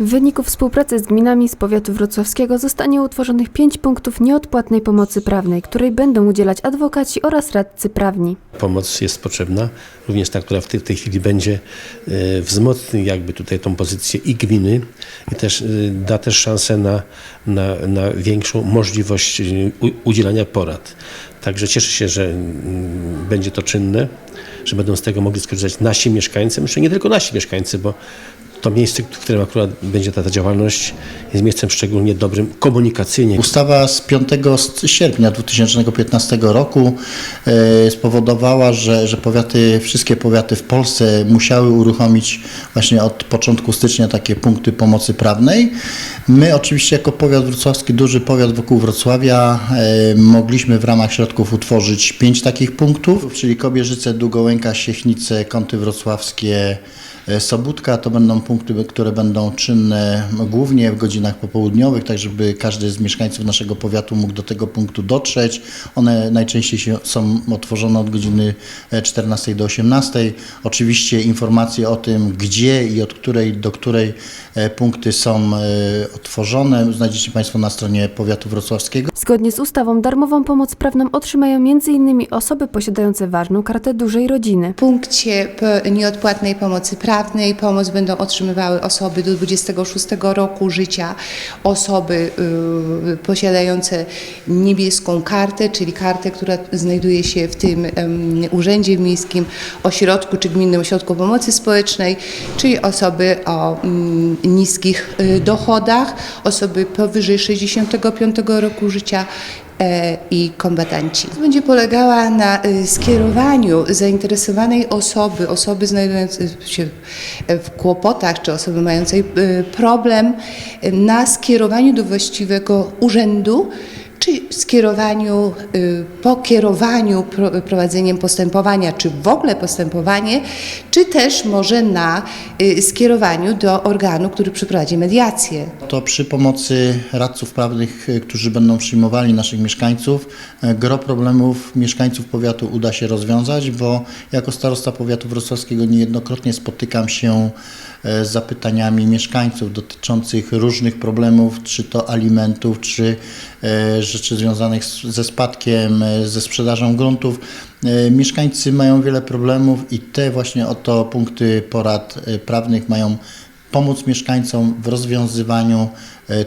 W wyniku współpracy z gminami z powiatu wrocławskiego zostanie utworzonych pięć punktów nieodpłatnej pomocy prawnej, której będą udzielać adwokaci oraz radcy prawni. Pomoc jest potrzebna, również ta, która w tej, w tej chwili będzie, e, wzmocni jakby tutaj tą pozycję i gminy i też e, da też szansę na, na, na większą możliwość e, u- udzielania porad. Także cieszę się, że mm, będzie to czynne, że będą z tego mogli skorzystać nasi mieszkańcy, myślę nie tylko nasi mieszkańcy, bo to miejsce, w którym akurat będzie ta, ta działalność jest miejscem szczególnie dobrym komunikacyjnie. Ustawa z 5 sierpnia 2015 roku e, spowodowała, że, że powiaty, wszystkie powiaty w Polsce musiały uruchomić właśnie od początku stycznia takie punkty pomocy prawnej. My oczywiście jako powiat wrocławski, duży powiat wokół Wrocławia, e, mogliśmy w ramach środków utworzyć pięć takich punktów, czyli Kobierzyce, Długołęka, Siechnice, Kąty Wrocławskie, Sobótka to będą punkty, które będą czynne głównie w godzinach popołudniowych, tak żeby każdy z mieszkańców naszego powiatu mógł do tego punktu dotrzeć. One najczęściej się, są otworzone od godziny e, 14 do 18. Oczywiście informacje o tym, gdzie i od której do której e, punkty są e, otworzone, znajdziecie Państwo na stronie powiatu wrocławskiego. Zgodnie z ustawą darmową pomoc prawną otrzymają m.in. osoby posiadające ważną kartę dużej rodziny. W punkcie p- nieodpłatnej pomocy prawnej pomoc będą otrzymywały osoby do 26 roku życia, osoby y, posiadające niebieską kartę, czyli kartę, która znajduje się w tym urzędzie miejskim, ośrodku czy gminnym ośrodku pomocy społecznej, czyli osoby o mm, niskich y, dochodach, osoby powyżej 65 roku życia i kombatanci. Będzie polegała na y, skierowaniu zainteresowanej osoby, osoby znajdującej się w kłopotach, czy osoby mającej y, problem, na skierowaniu do właściwego urzędu, czy skierowaniu, y, pokierowaniu pro- prowadzeniem postępowania, czy w ogóle postępowanie, czy też może na y, skierowaniu do organu, który przeprowadzi mediację. To przy pomocy radców prawnych, y, którzy będą przyjmowali naszych mieszkańców, gro problemów mieszkańców powiatu uda się rozwiązać, bo jako starosta powiatu wrocławskiego niejednokrotnie spotykam się z zapytaniami mieszkańców dotyczących różnych problemów, czy to alimentów, czy rzeczy związanych z- ze spadkiem, e, ze sprzedażą gruntów. E, Mieszkańcy mają wiele problemów i te właśnie oto punkty porad e, prawnych mają pomóc mieszkańcom w rozwiązywaniu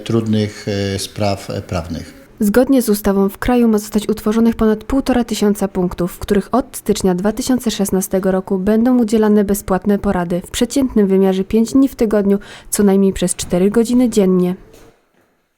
trudnych spraw prawnych. Zgodnie z ustawą w kraju ma zostać utworzonych ponad 1,5 tysiąca punktów, w których od stycznia 2016 roku będą udzielane bezpłatne porady w przeciętnym wymiarze 5 dni w tygodniu, co najmniej przez 4 godziny dziennie.